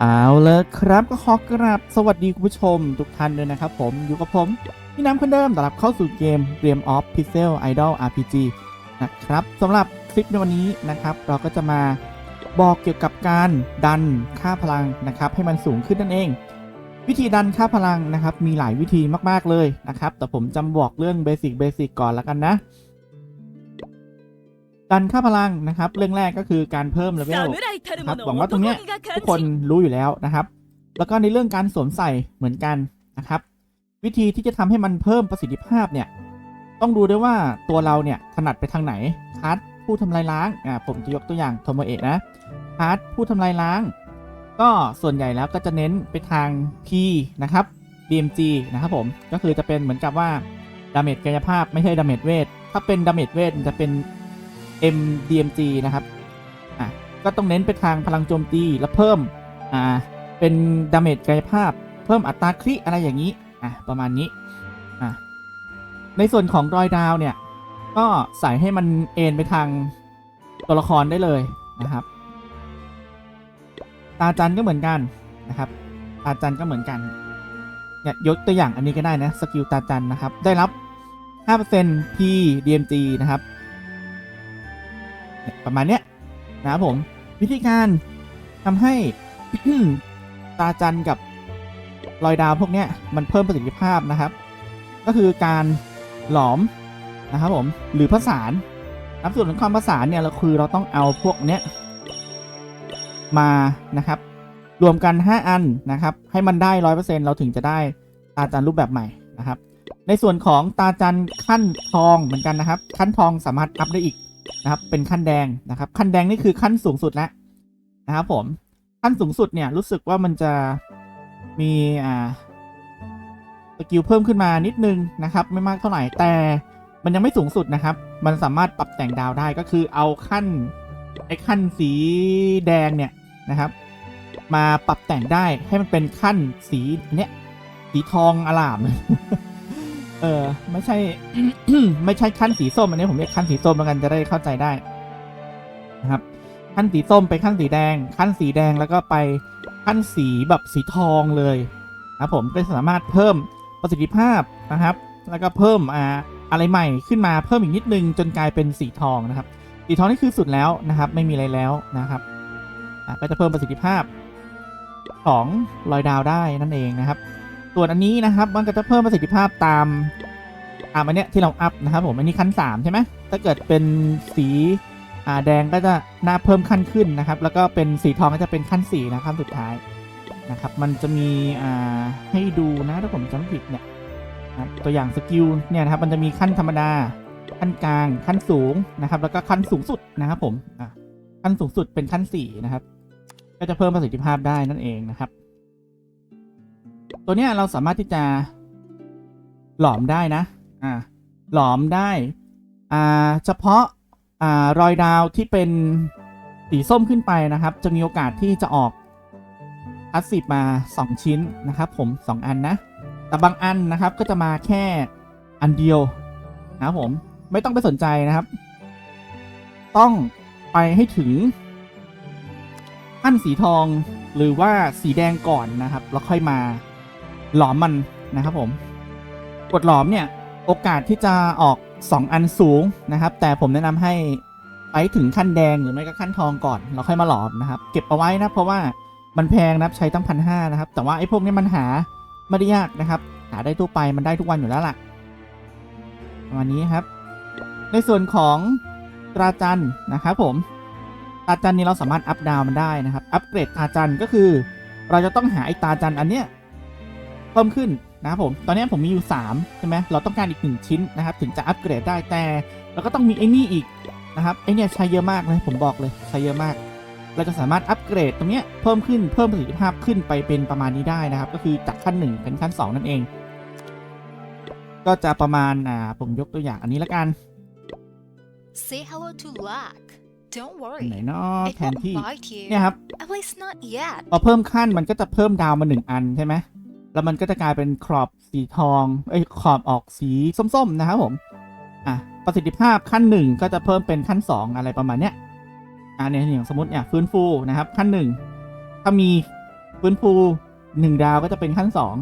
เอาเลยครับก็ขอกราบสวัสดีคุณผู้ชมทุกท่านเลยนะครับผมอยู่กับผมพี่น้ำคนเดิมต้อนรับเข้าสู่เกมเรียมออฟพิเซลไอดอล RPG นะครับสำหรับคลิปในวันนี้นะครับ เราก็จะมาบอกเกี่ยวกับการดันค่าพลังนะครับ ให้มันสูงขึ้นนั่นเอง วิธีดันค่าพลังนะครับ มีหลายวิธีมากๆเลยนะครับ แต่ผมจำบอกเรื่องเบสิกเบสิกก่อนแล้วกันนะ ดันค่าพลังนะครับ เรื่องแรกก็คือการเพิ่มเลเวลครับหวังว่าตรงเนี้ยทุกคนรู้อยู่แล้วนะครับ แล้วก็ในเรื่องการสวมใส่เหมือนกันนะครับ วิธีที่จะทำให้มันเพิ่มประสิทธิภาพเนี่ย ต้องดูด้วยว่าตัวเราเนี่ยถนัดไปทางไหนพาร์ทผู้ทำลายล้างอ่าผมจะยกตัวอย่างโทโมเอะนะพาร์ทผู้ทำลายล้าง ก็ส่วนใหญ่แล้วก็จะเน้นไปทาง P นะครับ DMG นะครับผมก็คือจะเป็นเหมือนกับว่าดาเมจกายภาพไม่ใช่ดาเมจเวทถ้าเป็นดาเมจเวทจะเป็น MDMG นะครับอะก็ต้องเน้นไปทางพลังโจมตีแล้วเพิ่มอ่าเป็นดาเมจกายภาพ เพิ่มอัตราคริอะไรอย่างนี้อะประมาณนี้อะในส่วนของรอยดาวเนี่ย ก็ใส่ให้มันเอ็นไปทางตัวละครได้เลยนะครับ ตาจันก็เหมือนกันนะครับ ตาจันก็เหมือนกันเนี่ยยกตัวอย่างอันนี้ก็ได้นะสกิลตาจันนะครับ ได้รับ 5% P DMG นะครับ ประมาณเนี้ยนะครับผมวิธีการทำให้ ตาจันกับรอยดาวพวกเนี้ยมันเพิ่มประสิทธิภาพนะครับ ก็คือการหลอมนะครับผมหรือผสานนะครับส่วนของความผสานเนี่ยเราคือเราต้องเอาพวกเนี้ยมานะครับ รวมกัน 5 อันนะครับ ให้มันได้ร้อยเปอร์เซ็นเราถึงจะได้ตาจันรูปแบบใหม่นะครับ ในส่วนของตาจันขั้นทองเหมือนกันนะครับ ขั้นทองสามารถอัพได้อีก นะครับ เป็นขั้นแดงนะครับ ขั้นแดงนี่คือขั้นสูงสุดแล้วนะครับผมขั้นสูงสุดเนี่ยรู้สึกว่ามันจะมีอ่าสกิลเพิ่มขึ้นมานิดนึงนะครับ ไม่มากเท่าไหร่แต่มันยังไม่สูงสุดนะครับ มันสามารถปรับแต่งดาวได้ก็คือเอาขั้นไอ้ขั้นสีแดงเนี่ยนะครับ มาปรับแต่งได้ให้มันเป็นขั้นสีเนี้ยสีทองอลาม เออ ไม่ใช่ ไม่ใช่ขั้นสีส้มอันนี้ผมเรียกขั้นสีส้มแล้วกันจะได้เข้าใจได้นะครับ ขั้นสีส้มไปขั้นสีแดง ขั้นสีแดงแล้วก็ไปขั้นสีแบบสีทองเลยนะผมก็สามารถเพิ่มประสิทธิภาพนะครับ แล้วก็เพิ่มอ่าอะไรใหม่ขึ้นมาเพิ่มอีกนิดนึงจนกลายเป็นสีทองนะครับ สีทองนี่คือสุดแล้วนะครับ ไม่มีอะไรแล้วนะครับก็จะเพิ่มประสิทธิภาพของรอยดาวได้นั่นเองนะครับ ส่วนอันนี้นะครับมันก็จะเพิ่มประสิทธิภาพตามตามอันเนี้ยที่เราอัพนะครับผมอันนี้ขั้น 3 ใช่ไหมถ้าเกิดเป็นสีอ่าแดงก็จะหน้าเพิ่มขั้นขึ้นนะครับ แล้วก็เป็นสีทองก็จะเป็นขั้น4นะขั้นสุดท้ายนะครับ มันจะมีอ่าให้ดูนะถ้าผมจำไม่ผิดเนี่ยนะตัวอย่างสกิลเนี่ยนะครับมันจะมีขั้นธรรมดาขั้นกลางขั้นสูงนะครับ แล้วก็ขั้นสูงสุดนะครับผมอะขั้นสูงสุดเป็นขั้น4นะครับ ก็จะเพิ่มประสิทธิภาพได้นั่นเองนะครับ ตัวเนี้ยเราสามารถที่จะหลอมได้นะ อ่า หลอมได้ อ่า เฉพาะ อ่า รอยดาวที่เป็นสีส้มขึ้นไปนะครับ จะมีโอกาสที่จะออกพาสซีฟมา 2 ชิ้นนะครับ ผม 2 อันนะ แต่บางอันนะครับก็จะมาแค่อันเดียวนะครับผม ไม่ต้องไปสนใจนะครับ ต้องไปให้ถึงขั้นสีทองหรือว่าสีแดงก่อนนะครับ แล้วค่อยมา หลอมมันนะครับผม กดหลอมเนี่ย โอกาสที่จะออก 2 อันสูงนะครับ แต่ผมแนะนำให้ไปถึงขั้นแดงหรือไม่ก็ขั้นทองก่อนแล้วค่อยมาหลอมนะครับ เก็บเอาไว้นะเพราะว่ามันแพงนะใช้ตั้งพันห้านะครับ แต่ว่าไอ้พวกนี้มันหาไม่ได้ยากนะครับ หาได้ทั่วไปมันได้ทุกวันอยู่แล้วล่ะประมาณนี้ครับ ในส่วนของตราจันนะครับผมตาจันนี้เราสามารถอัพดาวมันได้นะครับ อัปเกรดตาจันก็คือ เราจะต้องหาไอ้ตาจันอันเนี้ย พิ่มขึ้นนะครับผม ตอนนี้ผมมีอยู่3ใช่ไหมเราต้องการอีก 1 ชิ้นนะครับ ถึงจะอัปเกรดได้แต่เราก็ต้องมีไอ้นี่อีกนะครับไอ้เนี่ยใช้เยอะมากเลยผมบอกเลยใช้เยอะมาก เราจะสามารถอัปเกรดตรงเนี้ยเพิ่มขึ้นเพิ่มประสิทธิภาพขึ้นไปเป็นประมาณนี้ได้นะครับ ก็คือจากขั้น 1 เป็นขั้น 2 นั่นเอง ก็จะประมาณอ่าผมยกตัวอย่างอันนี้ละกัน Say hello to luck. Don't อัน worry. ไหนเนาะ It แทน won't ที่ bite you. เนี่ยครับ At least not yet. พอเพิ่มขั้นมันก็จะเพิ่มดาวมาหนึ่งอันใช่ไหม แล้วมันก็จะกลายเป็นขอบสีทองเอ้ขอบออกสีส้มๆนะครับผมอะประสิทธิภาพขั้นหนึ่งก็จะเพิ่มเป็นขั้นสองอะไรประมาณเนี้ยอะเนี่ยอย่างสมมติเนี่ยฟื้นฟูนะครับขั้นหนึ่งถ้ามีฟื้นฟูหนึ่งดาวก็จะเป็นขั้นสอง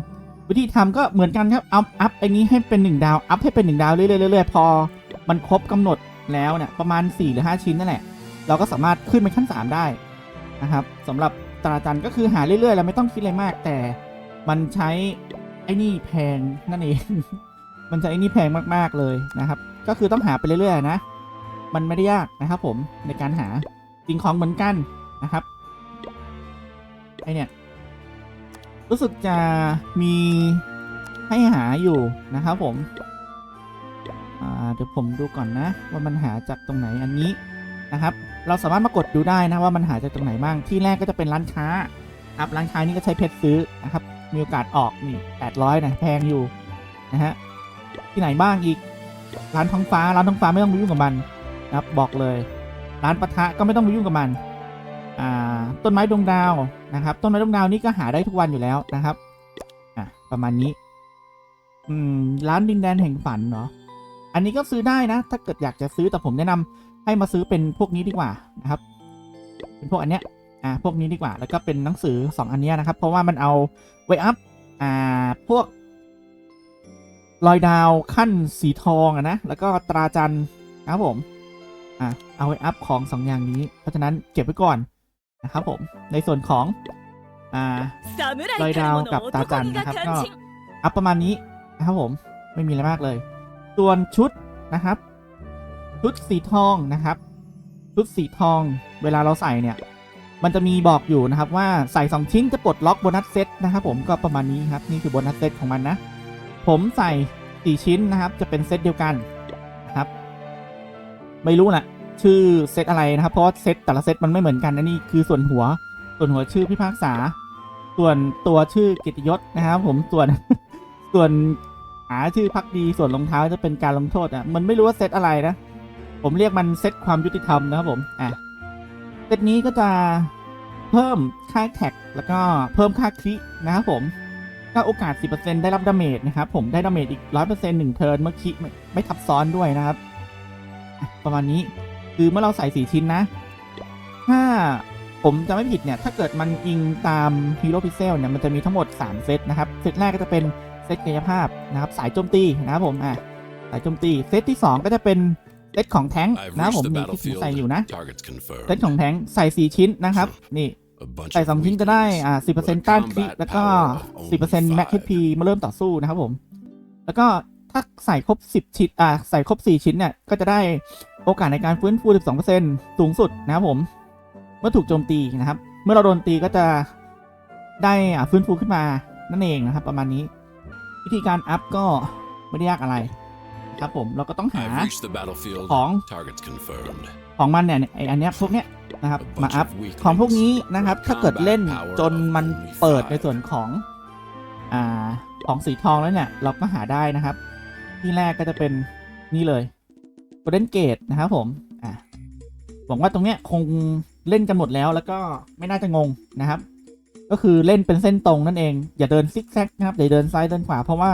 วิธีทำก็เหมือนกันครับอัพอัพไอ้นี้ให้เป็นหนึ่งดาวอัพให้เป็นหนึ่งดาวเรื่อยๆเรื่อยๆพอมันครบกำหนดแล้วเนี่ยประมาณ 4 หรือ 5 ชิ้นนั่นแหละ เราก็สามารถขึ้นเป็นขั้น 3 ได้นะครับสำหรับตราจันก็คือหาเรื่อยๆเราไม่ต้องคิดอะไรมากแต่ มันใช้ไอ้นี่แพงนั่นเอง มันใช้ไอ้นี่แพงมากๆเลยนะครับ ก็คือต้องหาไปเรื่อยๆนะ มันไม่ได้ยากนะครับผมในการหาสิ่งของเหมือนกันนะครับไอเนี่ยรู้สึกจะมีให้หาอยู่นะครับผมเดี๋ยวผมดูก่อนนะ ว่ามันหาจากตรงไหนอันนี้นะครับ เราสามารถมากดดูได้นะว่ามันหาจากตรงไหนบ้างที่แรกก็จะเป็นร้านค้าครับร้านค้านี่ก็ใช้เพชรซื้อนะครับ มีโอกาสออกนี่800นะแพงอยู่นะฮะที่ไหนบ้างอีกร้านท้องฟ้าร้านท้องฟ้าไม่ต้องไปยุ่งกับมันนะครับบอกเลย ร้านปะทะก็ไม่ต้องไปยุ่งกับมันอ่าต้นไม้ดวงดาวนะครับ ต้นไม้ดวงดาวนี่ก็หาได้ทุกวันอยู่แล้วนะครับอะประมาณนี้ อืม ร้านดินแดนแห่งฝันเนาะอันนี้ก็ซื้อได้นะ ถ้าเกิดอยากจะซื้อแต่ผมแนะนำให้มาซื้อเป็นพวกนี้ดีกว่านะครับ เป็นพวกอันเนี้ย อ่าพวกนี้ดีกว่า แล้วก็เป็นหนังสือสองอันนี้นะครับ เพราะว่ามันเอาไว้อัพอ่าพวกลอยดาวขั้นสีทองอะนะแล้วก็ตราจันครับผมอะเอาไว้อัพของสองอย่างนี้ เพราะฉะนั้นเก็บไว้ก่อนนะครับผมในส่วนของอ่าลอยดาวกับตราจันนะครับก็อัพประมาณนี้นะครับผมไม่มีอะไรมากเลย ส่วนชุดนะครับ ชุดสีทองนะครับ ชุดสีทองเวลาเราใส่เนี่ย มันจะมีบอกอยู่นะครับว่าใส่ 2 ชิ้นจะปลดล็อกโบนัสเซตนะครับผมก็ประมาณนี้ครับนี่คือโบนัสเซตของมันนะ ผมใส่4ชิ้นนะครับ จะเป็นเซตเดียวกันนะครับ ไม่รู้นะชื่อเซตอะไรนะครับ เพราะเซตแต่ละเซตมันไม่เหมือนกันนะนี่คือส่วนหัว ส่วนหัวชื่อพิพากษา ส่วนตัวชื่อกิติยศนะครับ ผมส่วนส่วนหาชื่อพักดีส่วนรองเท้าจะเป็นการลงโทษอะมันไม่รู้ว่าเซตอะไรนะ ผมเรียกมันเซตความยุติธรรมนะครับผมอะเซตนี้ก็จะ เพิ่มค่าแท็ก แล้วก็เพิ่มค่าคลินะครับผมก็โอกาส 10%ได้รับดาเมจนะครับผมได้ดาเมจอีก 100%หนึ่งเทิร์นเมื่อคลิไม่ไม่ทับซ้อนด้วยนะครับ ประมาณนี้คือเมื่อเราใส่ 4 ชิ้นนะ ถ้าผมจะไม่ผิดเนี่ย ถ้าเกิดมันอิงตามฮีโร่พิเซลเนี่ย มันจะมีทั้งหมด 3 เซตนะครับ เซตแรกก็จะเป็นเซตกายภาพนะครับ สายโจมตีนะครับผมอะสายโจมตี เซตที่ 2 ก็จะเป็นเซตของแท้งนะครับผม reached the นี่ที่ผมใส่อยู่นะ เซตของแท้งใส่ 4 ชิ้นนะครับ นี่ ใส่ of 2ชิ้นจะได้อ่า weaklings, but a 10%ต้านคลิ combat แล้วก็ power of only 10%แม็ก five. พีมาเริ่มต่อสู้นะครับผม แล้วก็ถ้าใส่ครบ10ชิ้นอ่าใส่ครบ4ชิ้นเนี่ย ก็จะได้โอกาสในการฟื้นฟู12%สูงสุดนะครับผม เมื่อถูกโจมตีนะครับ เมื่อเราโดนตีก็จะได้อ่าฟื้นฟูขึ้นมานั่นเองนะครับ ประมาณนี้ วิธีการอัพก็ไม่ได้ยากอะไรนะครับผมเราก็ต้องหา I've reached the battlefield. ของ Targets confirmed. ของมันเนี่ยไออันเนี้ยพวกเนี้ยนะครับ A มา bunch อัพ of weaklings, ของพวกนี้นะครับ ถ้าเกิดเล่น combat power จนมัน of only เปิด five ในส่วนของอ่าของสีทองแล้วเนี่ย เราก็หาได้นะครับ ที่แรกก็จะเป็นนี่เลย Golden Gate นะครับผมอ่าหวังว่าตรงเนี้ยคงเล่นกันหมดแล้วแล้วก็ไม่น่าจะงงนะครับ ก็คือเล่นเป็นเส้นตรงนั่นเอง อย่าเดินซิกแซกนะครับอย่าเดินซ้ายเดินขวาเพราะว่า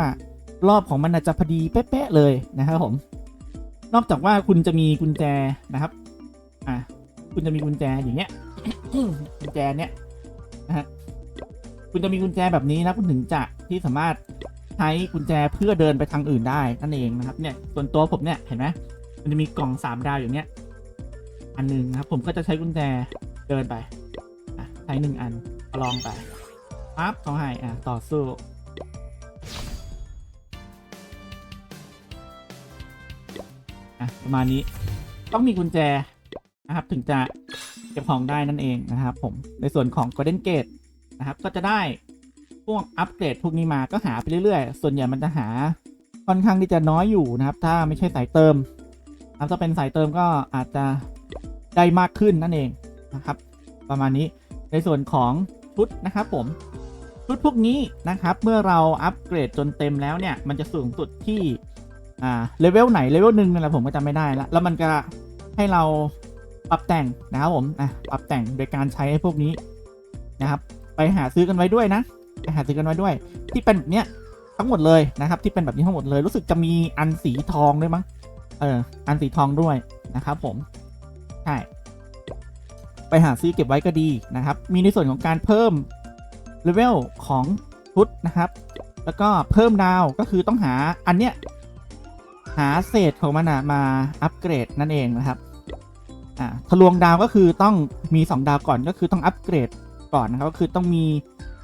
รอบของมันอาจจะพอดีเป๊ะๆเลยนะครับผม นอกจากว่าคุณจะมีกุญแจนะครับ อะคุณจะมีกุญแจอย่างเงี้ยกุญแจเนี้ยนะฮะคุณจะมีกุญแจแบบนี้นะคุณถึงจะที่สามารถใช้กุญแจเพื่อเดินไปทางอื่นได้นั่นเองนะครับ เนี่ยส่วนตัวผมเนี่ยเห็นไหมมันจะมีกล่องสามดาวอย่างเงี้ยอันหนึ่งนะครับ ผมก็จะใช้กุญแจเดินไปอะใช้หนึ่งอันลองไปปั๊บเขาให้อะต่อสู้อะประมาณนี้ต้องมีกุญแจ นะครับ ถึงจะเก็บของได้นั่นเองนะครับ ผมในส่วนของ Golden Gate นะครับ ก็จะได้พวกอัปเกรดพวกนี้มาก็หาไปเรื่อยๆ ส่วนใหญ่มันจะหาค่อนข้างที่จะน้อยอยู่นะครับ ถ้าไม่ใช่สายเติมครับถ้าเป็นสายเติมก็อาจจะได้มากขึ้นนั่นเองนะครับ ประมาณนี้ในส่วนของชุดนะครับผมชุดพวกนี้นะครับ เมื่อเราอัปเกรดจนเต็มแล้วเนี่ย มันจะสูงสุดที่อ่าเลเวลไหนเลเวลหนึ่งนั่นแหละผมก็จำไม่ได้ละแล้วมันก็ให้เรา ปรับแต่งนะครับผมอะปรับแต่งโดยการใช้ไอ้พวกนี้นะครับ ไปหาซื้อกันไว้ด้วยนะไปหาซื้อกันไว้ด้วย ที่เป็นแบบเนี้ยทั้งหมดเลยนะครับ ที่เป็นแบบนี้ทั้งหมดเลยรู้สึกจะมีอันสีทองด้วยมั้งเอออันสีทองด้วยนะครับ ผมใช่ไปหาซื้อเก็บไว้ก็ดีนะครับ มีในส่วนของการเพิ่มเลเวลของชุดนะครับ แล้วก็เพิ่มดาวก็คือต้องหาอันเนี้ยหาเศษของมันอะมาอัปเกรดนั่นเองนะครับ อ่าทะลวงดาวก็คือต้องมี 2 ดาวก่อนก็คือต้องอัปเกรดก่อนนะครับก็คือต้องมี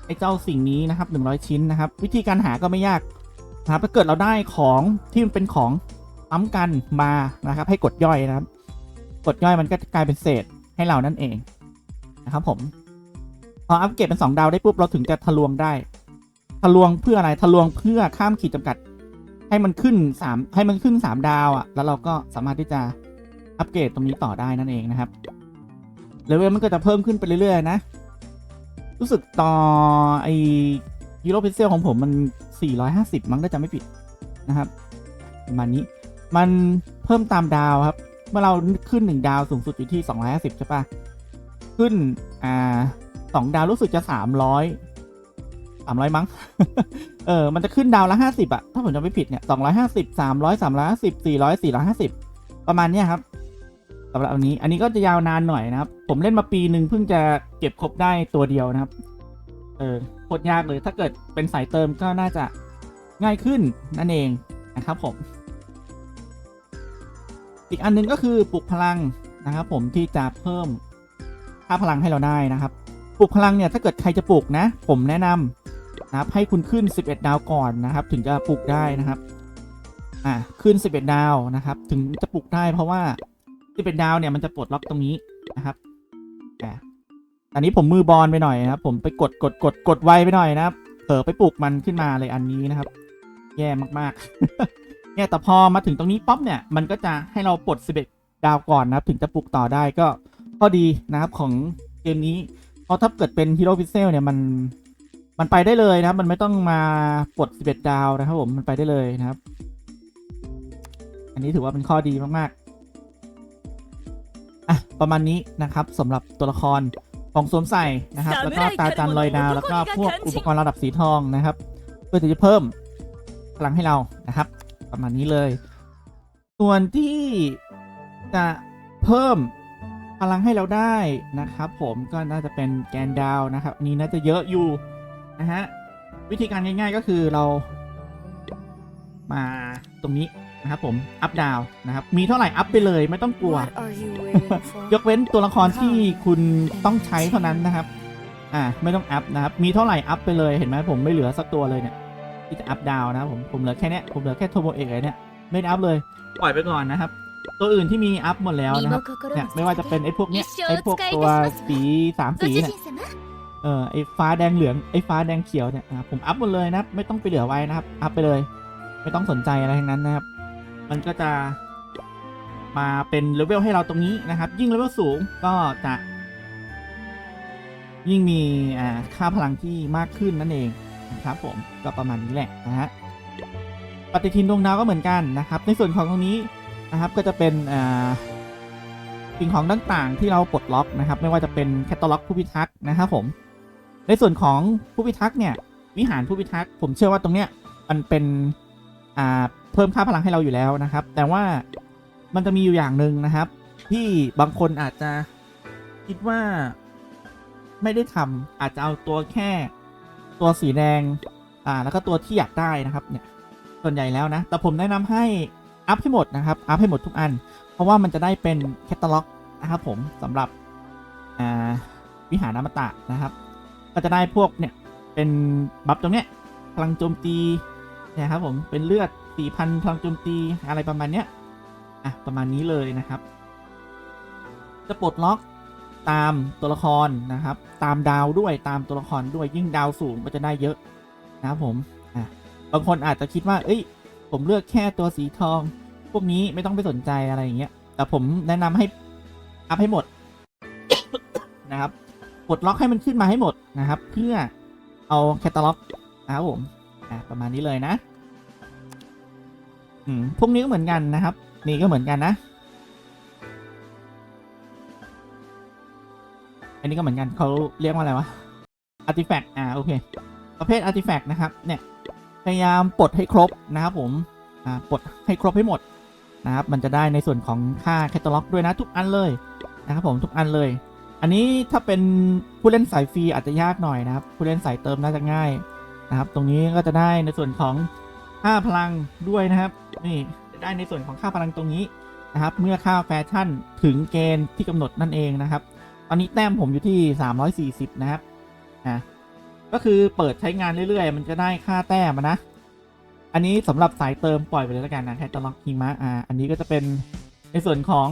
ไอ้เจ้าสิ่งนี้นะครับ100 ชิ้นนะครับ วิธีการหาก็ไม่ยากนะครับถ้าเกิดเราได้ของที่มันเป็นของซ้ำกันมานะครับ ให้กดย่อยนะครับ กดย่อยมันก็กลายเป็นเศษให้เรานั่นเองนะครับผมพออัปเกรดเป็น 2 ดาวได้ปุ๊บเราถึงจะทะลวงได้ ทะลวงเพื่ออะไรทะลวงเพื่อข้ามขีดจำกัด ให้มันขึ้น3ให้มันขึ้น 3 ดาวอะ่ะ แล้วเราก็สามารถที่จะ อัปเกรดตรงนี้ต่อได้นั่นเองนะครับเลเวลมันก็จะเพิ่มขึ้นไปเรื่อยๆนะ รู้สึกต่อไอยูโรพิเซลของผมมัน 450 มั้งถ้าจำไม่ผิดนะครับประมาณนี้มันเพิ่มตามดาวครับ เมื่อเราขึ้น 1 ดาวสูงสุดอยู่ที่ 250 ใช่ปะขึ้น อ่าสองดาวรู้สึกจะ 300 300 มั้ง เออ มันจะขึ้นดาวละ 50อะถ้าผมจำไม่ผิดเนี่ย 250 300 350 400 450 ประมาณเนี้ยครับำหรับอันนี้ อันนี้ก็จะยาวนานหน่อยนะครับ ผมเล่นมาปีหนึ่งเพิ่งจะเก็บครบได้ตัวเดียวนะครับ เออโคตรยากเลยถ้าเกิดเป็นสายเติมก็น่าจะง่ายขึ้นนั่นเองนะครับผม อีกอันหนึงก็คือปลุกพลังนะครับผมที่จะเพิ่มค่าพลังให้เราได้นะครับ ปลุกพลังเนี่ยถ้าเกิดใครจะปลุกนะ ผมแนะนำนะครับให้คุณขึ้น 11 ดาวก่อนนะครับ ถึงจะปลุกได้นะครับ อ่าขึ้น 11 ดาวนะครับ ถึงจะปลุกได้เพราะว่า 11ดาวเนี่ยมันจะปลดล็อกตรงนี้นะครับอันนี้ผมมือบอลไปหน่อยนะครับ ผมไปกดกดกดกดไวไปหน่อยนะครับเผลอไปปลุกมันขึ้นมาเลยอันนี้นะครับ แย่มากๆเนี่ยแต่พอมาถึงตรงนี้ป๊อปเนี่ยมันก็จะให้เราปลด11ดาวก่อนนะครับ ถึงจะปลุกต่อได้ก็ข้อดีนะครับของเกมนี้เพราะถ้าเกิดเป็นฮีโร่พิเซลเนี่ยมันมันไปได้เลยนะครับ มันไม่ต้องมาปลด11ดาวนะครับผมมันไปได้เลยนะครับ อันนี้ถือว่าเป็นข้อดีมากๆ อะประมาณนี้นะครับสำหรับตัวละครของสวมใส่นะครับ แล้วก็ตาจันลอยดาว แล้วก็พวกอุปกรณ์ระดับสีทองนะครับ เพื่อที่จะเพิ่มพลังให้เรานะครับ ประมาณนี้เลย ส่วนที่จะเพิ่มพลังให้เราได้นะครับ ผมก็น่าจะเป็นแกนดาวนะครับอันนี้น่าจะเยอะอยู่นะฮะวิธีการง่าย ๆ ก็คือเรามาตรงนี้ นะครับผม อัพดาวนะครับ มีเท่าไหร่อัพไปเลยไม่ต้องกลัว What are you waiting for? ยกเว้นตัวละครที่คุณต้องใช้เท่านั้นนะครับ อ่า ไม่ต้องอัพนะครับ มีเท่าไหร่อัพไปเลย เห็นไหมผมไม่เหลือสักตัวเลยเนี่ยที่จะอัพดาวนะครับผม ผมเหลือแค่เนี้ย ผมเหลือแค่โทโมเอะเนี่ย ไม่ได้อัพเลย ปล่อยไปก่อนนะครับ ตัวอื่นที่มีอัพหมดแล้วนะครับ เนี่ย ไม่ว่าจะเป็นไอ้พวกเนี้ย ไอ้พวกตัวสีสามสีเนี่ย เออ ไอ้ฟ้าแดงเหลือง ไอ้ฟ้าแดงเขียวเนี่ยอะผมอัพหมดเลยนะครับ ไม่ต้องไปเหลือไว้นะครับ อัพไปเลย ไม่ต้องสนใจอะไรทั้งนั้นนะครับ มันก็จะมาเป็นเลเวลให้เราตรงนี้นะครับ ยิ่งเลเวลสูงก็จะ ยิ่งมีอ่าค่าพลังที่มากขึ้นนั่นเองนะครับผมก็ประมาณนี้แหละนะฮะปฏิทินดวงดาวก็เหมือนกันนะครับ ในส่วนของตรงนี้นะครับก็จะเป็นอ่าสิ่งของต่างๆ ที่เราปลดล็อกนะครับ ไม่ว่าจะเป็นแคตตาล็อกผู้พิทักษ์นะครับผม ในส่วนของผู้พิทักษ์เนี่ยวิหารผู้พิทักษ์ผมเชื่อว่าตรงเนี้ยมันเป็นอ่า เพิ่มค่าพลังให้เราอยู่แล้วนะครับ แต่ว่ามันจะมีอยู่อย่างหนึ่งนะครับ ที่บางคนอาจจะคิดว่าไม่ได้ทำอาจจะเอาตัวแค่ตัวสีแดงอ่าแล้วก็ตัวที่อยากได้นะครับเนี่ยส่วนใหญ่แล้วนะ แต่ผมแนะนำให้อัพให้หมดนะครับอัพให้หมดทุกอัน เพราะว่ามันจะได้เป็นแคตตาล็อกนะครับผมสำหรับอ่าวิหารอมตะนะครับ ก็จะได้พวกเนี่ยเป็นบัฟตรงเนี้ยพลังโจมตีนี่ครับผมเป็นเลือด สี่พันพลังโจมตีอะไรประมาณเนี้ยอะประมาณนี้เลยนะครับ จะปลดล็อกตามตัวละครนะครับ ตามดาวด้วยตามตัวละครด้วยยิ่งดาวสูงก็จะได้เยอะนะครับผมอะบางคนอาจจะคิดว่า เอ้ย ผมเลือกแค่ตัวสีทอง พวกนี้ไม่ต้องไปสนใจอะไรอย่างเงี้ยแต่ผมแนะนำให้อัพให้หมดนะครับปลดล็อกให้มันขึ้นมาให้หมดนะครับ เพื่อเอาแคตตาล็อกนะครับผมอะประมาณนี้เลยนะ พวกนี้ก็เหมือนกันนะครับ นี่ก็เหมือนกันนะ อันนี้ก็เหมือนกันเขาเรียกว่าอะไรวะอาร์ติแฟกต์อ่าโอเค ประเภทอาร์ติแฟกต์นะครับ เนี่ย พยายามปลดให้ครบนะครับผม อ่า ปลดให้ครบให้หมดนะครับ มันจะได้ในส่วนของค่าแคตตาล็อกด้วยนะทุกอันเลยนะครับผมทุกอันเลย อันนี้ถ้าเป็นผู้เล่นสายฟรีอาจจะยากหน่อยนะครับ ผู้เล่นสายเติมน่าจะง่ายนะครับ ตรงนี้ก็จะได้ในส่วนของ ค่าพลังด้วยนะครับนี่จะได้ในส่วนของค่าพลังตรงนี้นะครับ เมื่อค่าแฟชั่นถึงเกณฑ์ที่กำหนดนั่นเองนะครับ ตอนนี้แต้มผมอยู่ที่ 340 นะครับอะก็คือเปิดใช้งานเรื่อยๆ มันจะได้ค่าแต้มนะ อันนี้สำหรับสายเติมปล่อยไปเลยแล้วกันนะแคตตาล็อกฮิมะอ่าอันนี้ก็จะเป็นในส่วนของ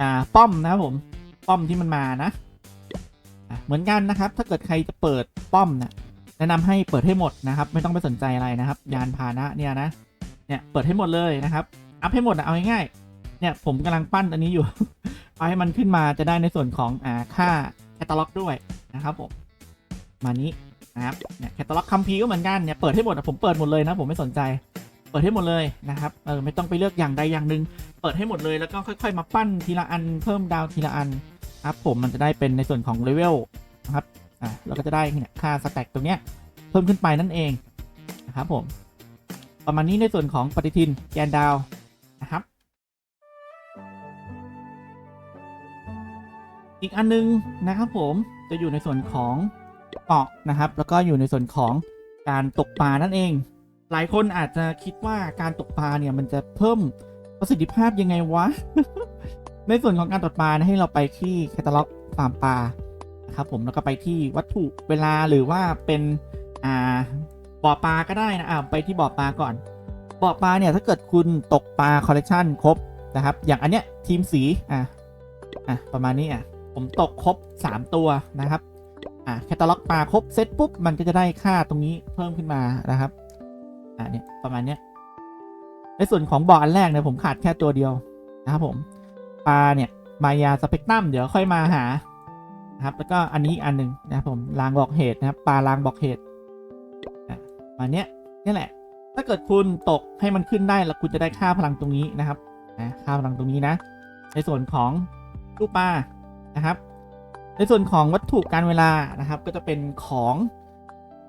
อ่าป้อมนะครับผมป้อมที่มันมานะะเหมือนกันนะครับ ถ้าเกิดใครจะเปิดป้อมนะ แนะนำให้เปิดให้หมดนะครับ ไม่ต้องไปสนใจอะไรนะครับ ยานพาหนะเนี่ยนะเนี่ยเปิดให้หมดเลยนะครับอัพให้หมดนะเอาง่ายๆเนี่ยผมกำลังปั้นอันนี้อยู่ เอาให้มันขึ้นมาจะได้ในส่วนของอ่าค่าแคตตาล็อกด้วยนะครับผมมานี้นะครับเนี่ยแคตตาล็อกคัมภีร์ก็เหมือนกันเนี่ยเปิดให้หมดอะผมเปิดหมดเลยนะผมไม่สนใจ เปิดให้หมดเลยนะครับเออไม่ต้องไปเลือกอย่างใดอย่างหนึ่งเปิดให้หมดเลยแล้วก็ค่อยๆ มาปั้นทีละอันเพิ่มดาวทีละอันครับผมมันจะได้เป็นในส่วนของเลเวลนะครับ อ่าเราก็จะได้เนี่ยค่าสแต็กตรงเนี้ยเพิ่มขึ้นไปนั่นเองนะครับผม ประมาณนี้ในส่วนของปฏิทินแกนดาวนะครับ อีกอันนึงนะครับผมจะอยู่ในส่วนของเกาะนะครับ แล้วก็อยู่ในส่วนของการตกปลานั่นเอง หลายคนอาจจะคิดว่าการตกปลาเนี่ยมันจะเพิ่มประสิทธิภาพยังไงวะ ในส่วนของการตกปลานะให้เราไปที่แคตตาล็อกฟาร์มปลา นะครับผมแล้วก็ไปที่วัตถุเวลาหรือว่าเป็นอ่าบ่อปลาก็ได้นะอ่าไปที่บ่อปลาก่อนบ่อปลาเนี่ยถ้าเกิดคุณตกปลาคอลเลกชันครบนะครับ อย่างอันเนี้ยทีมสีอะอะประมาณนี้อะผมตกครบ 3 ตัวนะครับอะแคตตาล็อกปลาครบเซตปุ๊บมันก็จะได้ค่าตรงนี้เพิ่มขึ้นมานะครับอ่าเนี่ยประมาณเนี้ยในส่วนของบ่ออันแรกเนี่ยผมขาดแค่ตัวเดียวนะครับผมปลาเนี่ยมายาสเปกตรัมเดี๋ยวค่อยมาหา นะครับ แล้วก็อันนี้อันหนึ่งนะครับผมลางบอกเหตุนะครับปลาลางบอกเหตุอะมาเนี้ยนี่แหละ ถ้าเกิดคุณตกให้มันขึ้นได้แล้วคุณจะได้ค่าพลังตรงนี้นะครับนะค่าพลังตรงนี้นะ ในส่วนของลูกปลานะครับ ในส่วนของวัตถุการเวลานะครับ ก็จะเป็นของ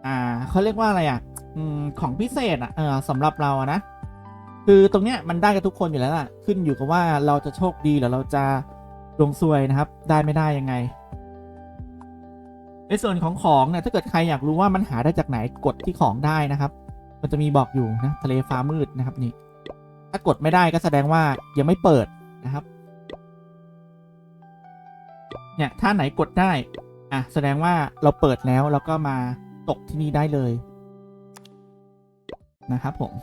อ่าเขาเรียกว่าอะไรอะอของพิเศษอะเออสำหรับเราอะนะคือตรงเนี้ยมันได้กับทุกคนอยู่แล้วล่ะ ขึ้นอยู่กับว่าเราจะโชคดีหรือเราจะดวงซวยนะครับ ได้ไม่ได้ยังไง ในส่วนของของเนี่ยถ้าเกิดใครอยากรู้ว่ามันหาได้จากไหนกดที่ของได้นะครับ มันจะมีบอกอยู่นะทะเลฟ้ามืดนะครับนี่ ถ้ากดไม่ได้ก็แสดงว่ายังไม่เปิดนะครับ เนี่ยถ้าไหนกดได้อะแสดงว่าเราเปิดแล้วเราก็มาตกที่นี่ได้เลยนะครับผม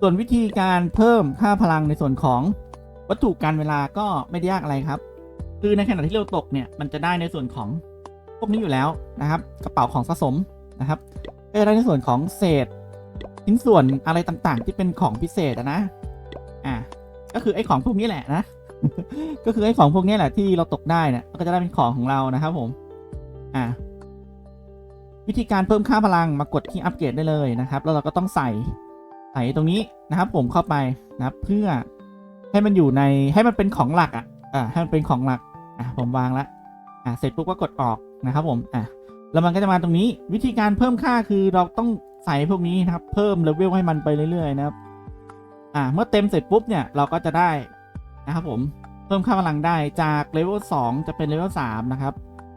ส่วนวิธีการเพิ่มค่าพลังในส่วนของวัตถุการเวลาก็ไม่ได้ยากอะไรครับ คือในขณะที่เราตกเนี่ยมันจะได้ในส่วนของพวกนี้อยู่แล้วนะครับ กระเป๋าของสะสมนะครับก็จะได้ในส่วนของเศษชิ้นส่วนอะไรต่างๆ ที่เป็นของพิเศษนะอ่าก็คือไอ้ของพวกนี้แหละนะ ก็คือไอ้ของพวกนี้แหละที่เราตกได้เนี่ยก็จะได้เป็นของของเรานะครับผมอ่าวิธีการเพิ่มค่าพลังมากดที่อัปเกรดได้เลยนะครับ แล้วเราก็ต้องใส่ใส่ตรงนี้นะครับ ผมเข้าไปนะครับ เพื่อให้มันอยู่ในให้มันเป็นของหลักอะอ่าให้มันเป็นของหลัก อะผมวางละอ่าเสร็จปุ๊บก็กดออกนะครับผมอะแล้วมันก็จะมาตรงนี้วิธีการเพิ่มค่าคือเราต้องใส่พวกนี้นะครับ เพิ่มเลเวลให้มันไปเรื่อยๆนะครับ อ่า เมื่อเต็มเสร็จปุ๊บเนี่ยเราก็จะได้นะครับผมเพิ่มค่าพลังได้จากเลเวล2จะเป็นเลเวล3นะครับ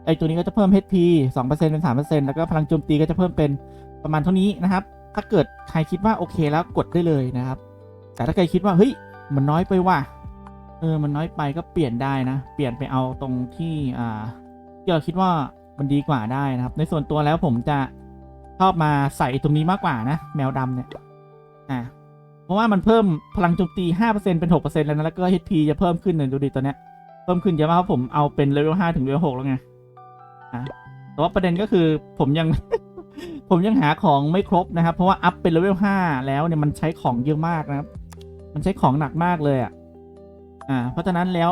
ไอตัวนี้ก็จะเพิ่ม HP 2%เป็น 3%แล้วก็พลังโจมตีก็จะเพิ่มเป็นประมาณเท่านี้นะครับ ถ้าเกิดใครคิดว่าโอเคแล้วกดได้เลยนะครับ แต่ถ้าใครคิดว่าเฮ้ยมันน้อยไปว่ะ เออมันน้อยไปก็เปลี่ยนได้นะ เปลี่ยนไปเอาตรงที่อ่าที่เราคิดว่ามันดีกว่าได้นะครับ ในส่วนตัวแล้วผมจะชอบมาใส่ตรงนี้มากกว่านะ แมวดำเนี่ยอ่าเพราะว่ามันเพิ่มพลังโจมตี 5%เป็น 6%แล้วนะแล้วก็ HP จะเพิ่มขึ้นเนี่ยดูดิตัวเนี้ยเพิ่มขึ้นเยอะมากเพราะผมเอาเป็นเลเวล5ถึงเลเวล6แล้วไงอะแต่ว่าประเด็นก็คือผมยัง ผมยังหาของไม่ครบนะครับ เพราะว่าอัพเป็นเลเวลห้าแล้วเนี่ยมันใช้ของเยอะมากนะครับ มันใช้ของหนักมากเลยอะ อ่าเพราะฉะนั้นแล้ว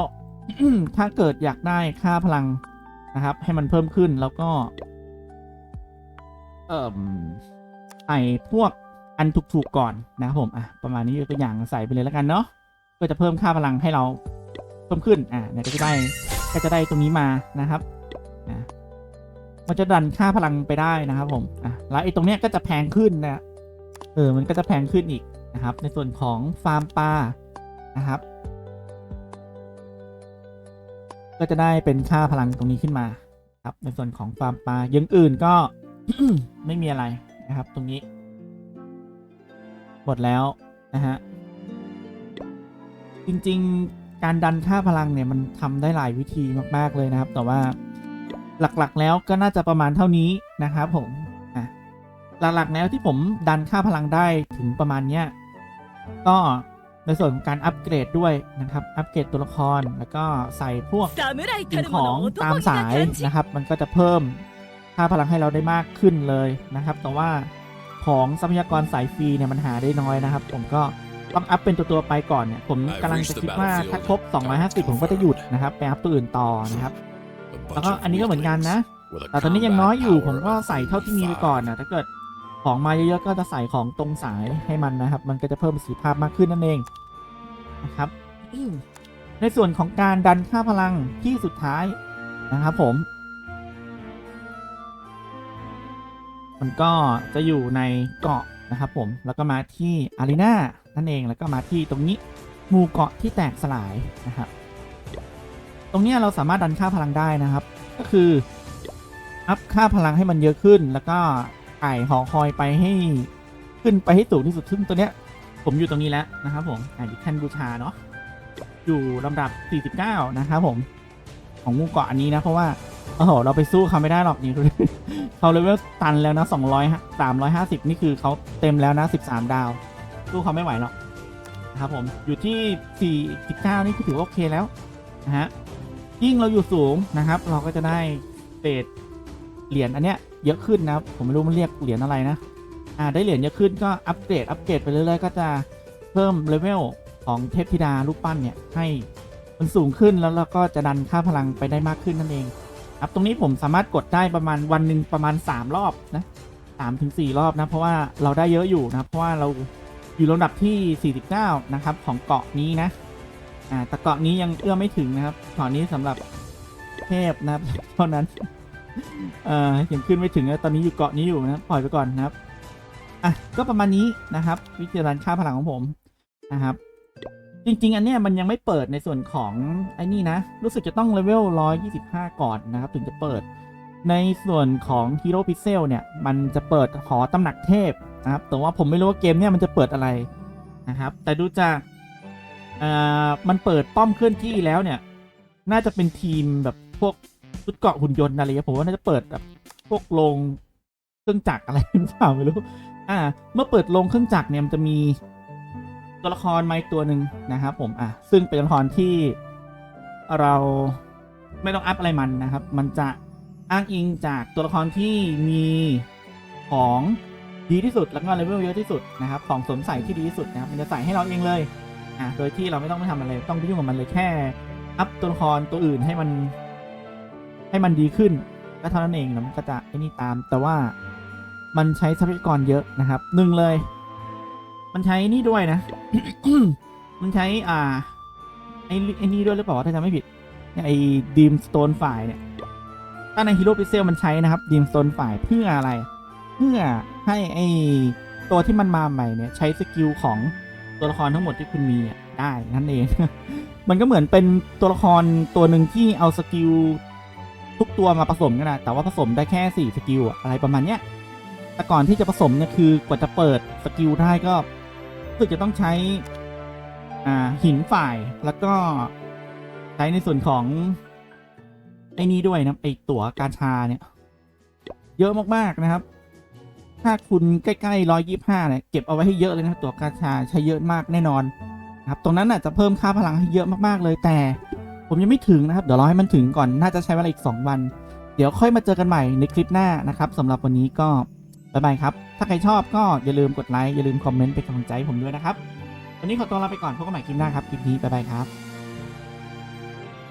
ถ้าเกิดอยากได้ค่าพลังนะครับ ให้มันเพิ่มขึ้นแล้วก็ เอ่มใส่พวกอันถูกๆก่อนนะครับผมอะประมาณนี้ยกตัวอย่างใส่ไปเลยแล้วกันเนาะเพื่อจะเพิ่มค่าพลังให้เราเพิ่มขึ้นอ่าเนี่ยก็จะได้ก็จะได้ตรงนี้มานะครับอะมันจะดันค่าพลังไปได้นะครับ ผมอะแล้วไอ้ตรงเนี้ยก็จะแพงขึ้นนะเออมันก็จะแพงขึ้นอีกนะครับ ในส่วนของฟาร์มปลานะครับ ก็จะได้เป็นค่าพลังตรงนี้ขึ้นมาครับในส่วนของฟาร์มปลาอยังอื่นก็ไม่มีอะไรนะครับ ตรงนี้ หมดแล้วนะฮะจริงๆการดันค่าพลังเนี่ยมันทำได้หลายวิธีมากๆเลยนะครับ แต่ว่าหลักๆแล้วก็น่าจะประมาณเท่านี้นะครับผมหลักๆแล้วที่ผมดันค่าพลังได้ถึงประมาณเนี้ยก็ ในส่วนของการอัปเกรดด้วยนะครับ อัปเกรดตัวละครแล้วก็ใส่พวกสิ่งของตามสายนะครับ มันก็จะเพิ่มค่าพลังให้เราได้มากขึ้นเลยนะครับ แต่ว่าของทรัพยากรสายฟรีเนี่ยมันหาได้น้อยนะครับ ผมก็ต้องอัพเป็นตัวๆไปก่อนเนี่ย ผมกำลังจะคิดว่าถ้าครบ 250 ผมก็จะหยุดนะครับไปอัพตัวอื่นต่อนะครับ แล้วก็อันนี้ก็เหมือนกันนะแต่ตอนนี้ยังน้อยอยู่ผมก็ใส่เท่าที่มีไปก่อนนะถ้าเกิด ของมาเยอะๆก็จะใส่ของตรงสายให้มันนะครับ มันก็จะเพิ่มประสิทธิภาพมากขึ้นนั่นเองนะครับอืมในส่วนของการดันค่าพลังที่สุดท้ายนะครับผม มันก็จะอยู่ในเกาะนะครับผม แล้วก็มาที่อารีนานั่นเอง แล้วก็มาที่ตรงนี้หมู่เกาะที่แตกสลายนะครับ ตรงเนี้ยเราสามารถดันค่าพลังได้นะครับ ก็คืออัพค่าพลังให้มันเยอะขึ้น แล้วก็ ไต่หอคอยไปให้ขึ้นไปให้สูงที่สุดซึ่งตัวเนี้ย ผมอยู่ตรงนี้แล้วนะครับผมอ่าอยู่แคนบูชาเนาะอยู่ลำดับ 49 นะครับผม ของหมู่เกาะอันนี้นะ เพราะว่าโอ้โหเราไปสู้เขาไม่ได้หรอกนี่เขาเลเวลตันแล้วนะ200 350 นี่คือเขาเต็มแล้วนะ 13 ดาว สู้เขาไม่ไหวหรอกนะครับผมอยู่ที่ 49 นี่คือถือว่าโอเคแล้วนะฮะยิ่งเราอยู่สูงนะครับ เราก็จะได้เศษ เหรียญอันเนี้ยเยอะขึ้นนะครับผมไม่รู้มันเรียกเหรียญอะไรนะอ่าได้เหรียญเยอะขึ้นก็อัปเกรดอัปเกรดไปเรื่อยๆก็จะเพิ่มเลเวลของเทพธิดารูปปั้นเนี่ยให้มันสูงขึ้นแล้วเราก็จะดันค่าพลังไปได้มากขึ้นนั่นเองครับตรงนี้ผมสามารถกดได้ประมาณวันหนึ่งประมาณ 3 รอบนะสามถึงสี่รอบนะเพราะว่าเราได้เยอะอยู่นะเพราะว่าเราอยู่ลำดับที่ 49 นะครับ ของเกาะนี้นะอ่าแต่เกาะนี้ยังเอื้อไม่ถึงนะครับเกาะนี้สำหรับเทพนะครับเท่านั้น อ่อยังขึ้นไม่ถึงนะตอนนี้อยู่เกาะนี้อยู่นะปล่อยไปก่อนนะครับอะก็ประมาณนี้นะครับ วิธีการค่าพลังของผมนะครับ จริง ๆ อันเนี้ยมันยังไม่เปิดในส่วนของไอ้นี่นะ รู้สึกจะต้องเลเวล125 ก่อนนะครับ ถึงจะเปิด ในส่วนของ Hero Pixel เนี่ย มันจะเปิดหอตำหนักเทพนะครับ แต่ว่าผมไม่รู้ว่าเกมเนี่ยมันจะเปิดอะไรนะครับ แต่ดูจากอ่ามันเปิดป้อมเคลื่อนที่แล้วเนี่ย น่าจะเป็นทีมแบบพวก ชุดเกาะหุ่นยนต์อะไรเงี้ยผมว่าน่าจะเปิดแบบพวกโรงเครื่องจักรอะไรหรือเปล่าไม่รู้ อ่า เมื่อเปิดโรงเครื่องจักรเนี่ยมันจะมีตัวละครมาตัวหนึ่งนะครับผมอะซึ่งเป็นตัวละครที่เราไม่ต้องอัพอะไรมันนะครับ มันจะอ้างอิงจากตัวละครที่มีของดีที่สุดแล้วก็เลเวลเยอะที่สุดนะครับ ของสมใส่ที่ดีที่สุดนะครับ มันจะใส่ให้เราเองเลยอะโดยที่เราไม่ต้องไปทำอะไร ต้องไปยุ่งกับมันเลยแค่ อัพตัวละครตัวอื่นให้มัน ให้มันดีขึ้นก็เท่านั้นเองนะมันก็จะไอ้นี่ตาม แต่ว่ามันใช้ทรัพยากรเยอะนะครับหนึ่งเลย มันใช้นี่ด้วยนะ มันใช้อ่าไอ้ไอ้นี่ด้วยหรือเปล่าถ้าจำไม่ผิดไอ้ดีมสโตนฝ่ายเนี่ยถ้าในฮีโร่พิเซลมันใช้นะครับดีมสโตนฝ่ายเพื่ออะไร เพื่อให้ไอ้ตัวที่มันมาใหม่เนี่ย ใช้สกิลของตัวละครทั้งหมดที่คุณมีได้นั่นเอง มันก็เหมือนเป็นตัวละครตัวหนึ่งที่เอาสกิล ทุกตัวมาผสมกันนะแต่ว่าผสมได้แค่สี่สกิลอะไรประมาณเนี้ยแต่ก่อนที่จะผสมเนี่ยคือกว่าจะเปิดสกิลได้ก็รู้สึกจะต้องใช้อ่าหินฝ่ายแล้วก็ใช้ในส่วนของไอ้นี้ด้วยนะไอตั๋วกาชาเนี่ย เยอะมากๆนะครับ ถ้าคุณใกล้ๆร้อยยี่ห้าเนี่ยเก็บเอาไว้ให้เยอะเลยนะตั๋วกาชาใช้เยอะมากแน่นอนนะครับ ตรงนั้นน่ะจะเพิ่มค่าพลังให้เยอะมากๆเลยแต่ ผมยังไม่ถึงนะครับ เดี๋ยวรอให้มันถึงก่อนน่าจะใช้เวลาอีก 2 วัน เดี๋ยวค่อยมาเจอกันใหม่ในคลิปหน้านะครับสำหรับวันนี้ก็บ๊ายบายครับ ถ้าใครชอบก็อย่าลืมกดไลค์อย่าลืมคอมเมนต์เป็นกำลังใจผมด้วยนะครับ วันนี้ขอตัวลาไปก่อนพบกันใหม่คลิปหน้าครับคลิปนี้บ๊ายบายครับ